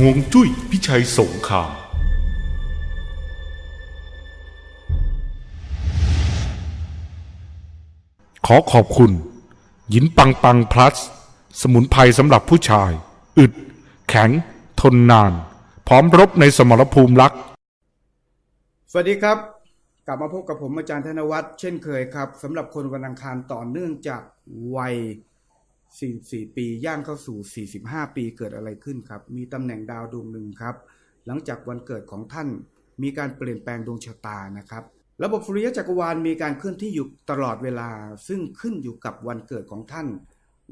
ห่วงจุ้ยพิชัยสงคราม ขอขอบคุณ หยินปังปังพลัส สมุนไพรสำหรับผู้ชาย อึด แข็ง ทนนาน พร้อมรบในสมรภูมิรัก สวัสดีครับ กลับมาพบกับผมอาจารย์ธนวัฒน์เช่นเคยครับสำหรับคนวันอังคารต่อเนื่องจากวัย 44 ปีย่างเข้าสู่ 45 ปีเกิดอะไรขึ้นครับ มีตำแหน่งดาวดวงหนึ่งครับ หลังจากวันเกิดของท่านมีการเปลี่ยนแปลงดวงชะตานะครับ ระบบสุริยะจักรวาลมีการเคลื่อนที่อยู่ตลอดเวลา ซึ่งขึ้นอยู่กับวันเกิดของท่าน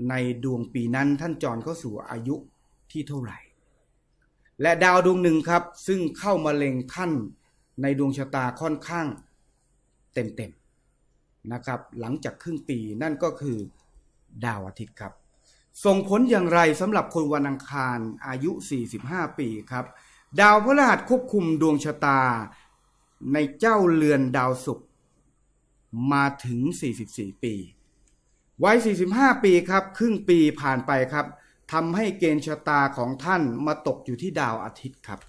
ในดวงปีนั้นท่านจรเข้าสู่อายุที่เท่าไหร่ และดาวดวงหนึ่งครับ ซึ่งเข้ามาเล็งท่านในดวงชะตาค่อนข้างเต็มๆนะครับ หลังจากครึ่งปีนั่นก็คือ ดาวอาทิตย์ครับ ส่งผลอย่างไรสำหรับคนวันอังคารอายุ 45 ปีครับ ดาวพฤหัสควบคุมดวงชะตา ในเจ้าเรือนดาวศุกร์มาถึง 44 ปี วัย 45 ปีครับ ครึ่งปีผ่านไปครับทำให้เกณฑ์ชะตาของท่านมาตกอยู่ที่ดาวอาทิตย์ครับ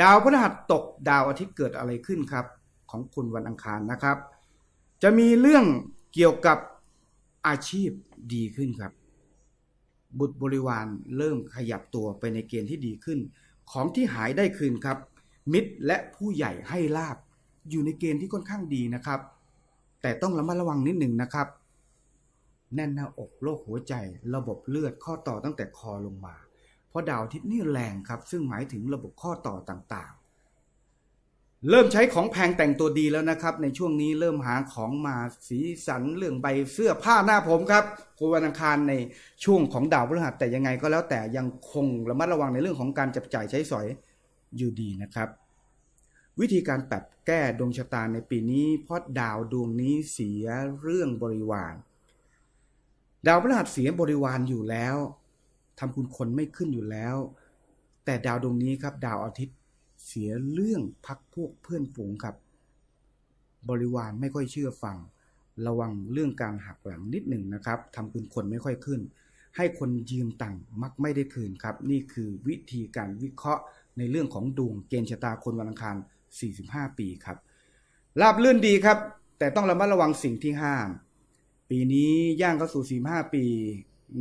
ดาวพฤหัสตกดาวอาทิตย์เกิดอะไรขึ้นครับ ของคุณวันอังคารนะครับ จะมีเรื่องเกี่ยวกับ อาชีพดีขึ้นครับ บุตรบริวารเริ่มขยับตัวไปในเกณฑ์ที่ดีขึ้น ของที่หายได้คืนครับ มิตรและผู้ใหญ่ให้ลาบ อยู่ในเกณฑ์ที่ค่อนข้างดีนะครับ แต่ต้องระมัดระวังนิดหนึ่งนะครับ แน่นหน้าอกโรคหัวใจ ระบบเลือดข้อต่อตั้งแต่คอลงมา เพราะดาวอาทิตย์นี่แรงครับ ซึ่งหมายถึงระบบข้อต่อต่าง เริ่มใช้ของแพงแต่งตัวดีแล้วนะครับ ในช่วงนี้เริ่มหาของมาสีสันเรื่องใบเสื้อผ้าหน้าผมครับคุณวันอังคารในช่วงของดาวพฤหัสแต่ยังไงก็แล้วแต่ยังคงระมัดระวังในเรื่องของการจับจ่ายใช้สอยอยู่ดีนะครับ วิธีการปรับแก้ดวงชะตาในปีนี้เพราะดาวดวงนี้เสียเรื่องบริวาร ดาวพฤหัสเสียบริวารอยู่แล้วทำคุณคนไม่ขึ้นอยู่แล้ว แต่ดาวดวงนี้ครับดาวอาทิตย์ เสียเรื่องพักพวกเพื่อนฝูงครับ บริวารไม่ค่อยเชื่อฟัง ระวังเรื่องการหักหลังนิดหนึ่งนะครับทำคุณคนไม่ค่อยขึ้น ให้คนยืมตังค์มักไม่ได้คืนครับ นี่คือวิธีการวิเคราะห์ในเรื่องของดวงเกณฑ์ชะตาคนวันอังคาร 45 ปีครับราบลื่นดีครับ แต่ต้องระมัดระวังสิ่งที่ห้าม ปีนี้ย่างเข้าสู่ 45 ปี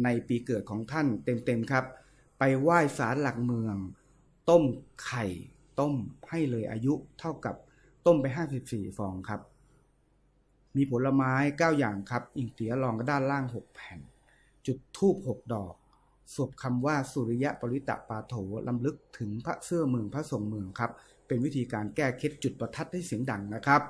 ในปีเกิดของท่านเต็มๆครับ ไปไหว้ศาลหลักเมือง ต้มไข่ ต้มให้เลยอายุเท่ากับต้มไป 54 ฟองครับ มีผลไม้ 9 อย่างครับ อิงเตียรองก็ด้านล่าง 6 แผ่น จุดทูบ6ดอก สวดคำว่าสุริยะปริตะปาโถลำลึกถึงพระเสื้อเมืองพระทรงเมืองครับ เป็นวิธีการแก้เคล็ดจุดประทัดให้เสียงดังนะครับ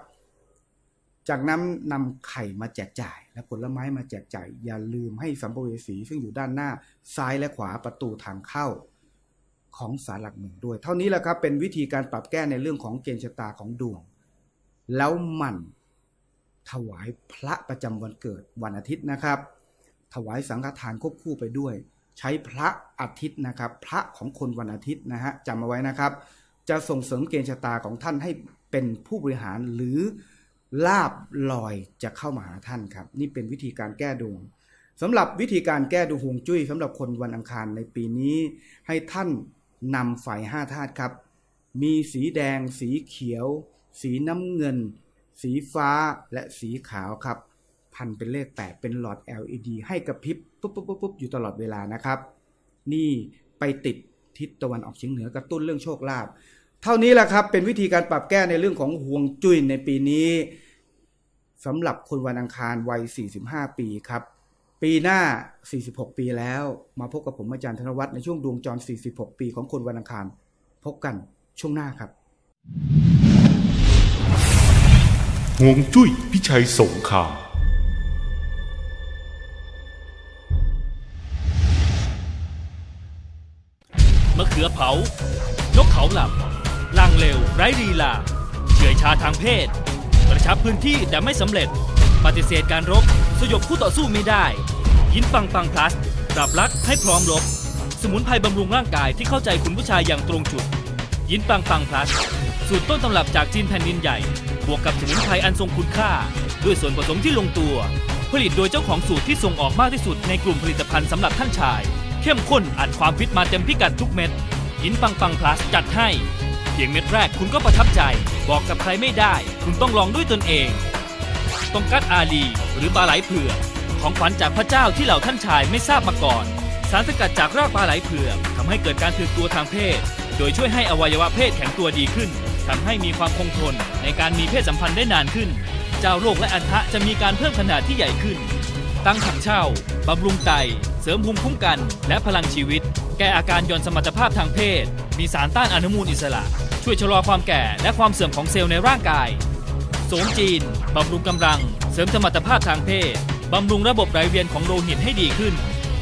จากนั้นนำไข่มาแจกจ่าย และผลไม้มาแจกจ่าย อย่าลืมให้สัมภเวสีซึ่งอยู่ด้านหน้าซ้ายและขวาประตูทางเข้า ของศาลหลักเมืองด้วย เท่านี้แหละครับเป็นวิธีการปรับแก้ในเรื่องของเกณฑ์ชะตาของดวง แล้วมันถวายพระประจำวันเกิดวันอาทิตย์นะครับ ถวายสังฆทานควบคู่ไปด้วย ใช้พระอาทิตย์นะครับ พระของคนวันอาทิตย์นะฮะจำเอาไว้นะครับ จะส่งเสริมเกณฑ์ชะตาของท่านให้เป็นผู้บริหารหรือลาบลอยจะเข้ามาหาท่านครับ นี่เป็นวิธีการแก้ดวงสำหรับวิธีการแก้ดวงฮวงจุ้ยสำหรับคนวันอังคารในปีนี้ ให้ท่าน นำฝ่ายห้าธาตุครับ มีสีแดง สีเขียว สีน้ำเงิน สีฟ้าและสีขาวครับ พันเป็นเลข 8 เป็นหลอด LED ให้กระพริบปุ๊บปุ๊บปุ๊บปุ๊บอยู่ตลอดเวลานะครับ นี่ไปติดทิศตะวันออกเฉียงเหนือกระตุ้นเรื่องโชคลาภเท่านี้แหละครับเป็นวิธีการปรับแก้ในเรื่องของห่วงจุ้ยในปีนี้สำหรับคนวันอังคารวัย 45 ปีครับ ปีหน้า 46 ปีแล้ว มาพบกับผมอาจารย์ธนวัฒน์ในช่วงดวงจร 46 ปีของคนวันอังคาร พบกันช่วงหน้าครับห่วงจุ้ยพิชัยสงครามมะเขือเผานกเขาหลับลังเร็ว ไร้ลีลาเฉื่อยชาทางเพศ กระชับพื้นที่แต่ไม่สำเร็จ ปฏิเสธการรบ สยบคู่ต่อสู้ไม่ได้ ยินปังปังพลัสปรับรักให้พร้อมรบสมุนไพรบำรุงร่างกายที่เข้าใจคุณผู้ชายอย่างตรงจุด ยินปังปังพลัส สูตรต้นตำรับจากจีนแผ่นดินใหญ่ บวกกับสมุนไพรอันทรงคุณค่า ด้วยส่วนผสมที่ลงตัว ผลิตโดยเจ้าของสูตรที่ส่งออกมากที่สุดในกลุ่มผลิตภัณฑ์สำหรับท่านชาย เข้มข้นอัดความฟิตมาเต็มพิกัดทุกเม็ดหินปังปังพลัสจัดให้เพียงเม็ดแรกคุณก็ประทับใจ บอกกับใครไม่ได้ คุณต้องลองด้วยตนเอง ตองกัดอาลี หรือปลาไหลเผือกของขวัญจากพระเจ้าที่เหล่าท่านชายไม่ทราบมาก่อน สารสกัดจากรากปลาไหลเผือกทำให้เกิดการถึกตัวทางเพศ โดยช่วยให้อวัยวะเพศแข็งตัวดีขึ้นทำให้มีความคงทนในการมีเพศสัมพันธ์ได้นานขึ้น เจ้าโรคและอันทะจะมีการเพิ่มขนาดที่ใหญ่ขึ้น ตั้งถังเช่าบำรุงไต เสริมภูมิคุ้มกัน และพลังชีวิต แก้อาการหย่อนสมรรถภาพทางเพศ มีสารต้านอนุมูลอิสระ ช่วยชะลอความแก่และความเสื่อมของเซลล์ในร่างกาย โสมจีน บำรุงกำลัง เสริมสมรรถภาพทางเพศ บำรุงระบบไหลเวียนของโลหิตให้ดีขึ้น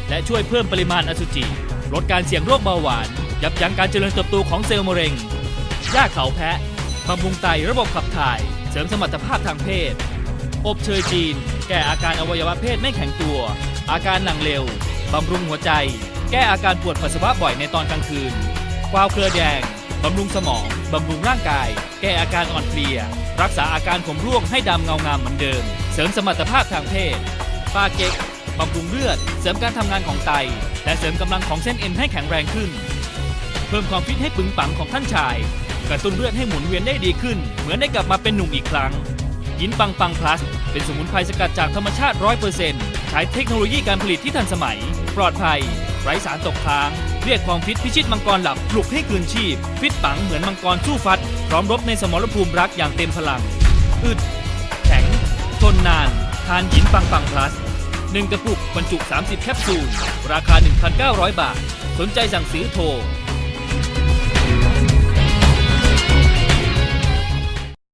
และช่วยเพิ่มปริมาณอสุจิ ลดการเสี่ยงโรคเบาหวาน ยับยั้งการเจริญเติบโตของเซลล์มะเร็งหญ้าเขาแพะ บำรุงไตระบบขับถ่าย เสริมสมรรถภาพทางเพศ อบเชยจีน แก้อาการอวัยวะเพศไม่แข็งตัว อาการหลังเร็ว บำรุงหัวใจ แก้อาการปวดปัสสาวะบ่อยในตอนกลางคืนกวาวเครือแดง บำรุงสมอง บำรุงร่างกาย แก้อาการอ่อนเพลีย รักษาอาการผมร่วงให้ดำเงางามเหมือนเดิม เสริมสมรรถภาพทางเพศปาเก็กบำรุงเลือด เสริมการทำงานของไต และเสริมกำลังของเส้นเอ็นให้แข็งแรงขึ้น เพิ่มความฟิตให้ปึงปังของท่านชาย กระตุ้นเลือดให้หมุนเวียนได้ดีขึ้น เหมือนได้กลับมาเป็นหนุ่มอีกครั้ง ยินปังปังพลัส เป็นสมุนไพรสกัดจากธรรมชาติ 100%ใช้เทคโนโลยีการผลิตที่ทันสมัย ปลอดภัย ไร้สารตกค้าง เรียกความฟิตพิชิตมังกรหลับปลุกให้คืนชีพ ฟิตปังเหมือนมังกรสู้ฟัด พร้อมรบในสมรภูมิรักอย่างเต็มพลัง อึด แข็ง ทนนาน ทานหินปังปังพลัส1กระปุกบรรจุ 30 แคปซูล ราคา 1,900 บาท สนใจสั่งซื้อโทร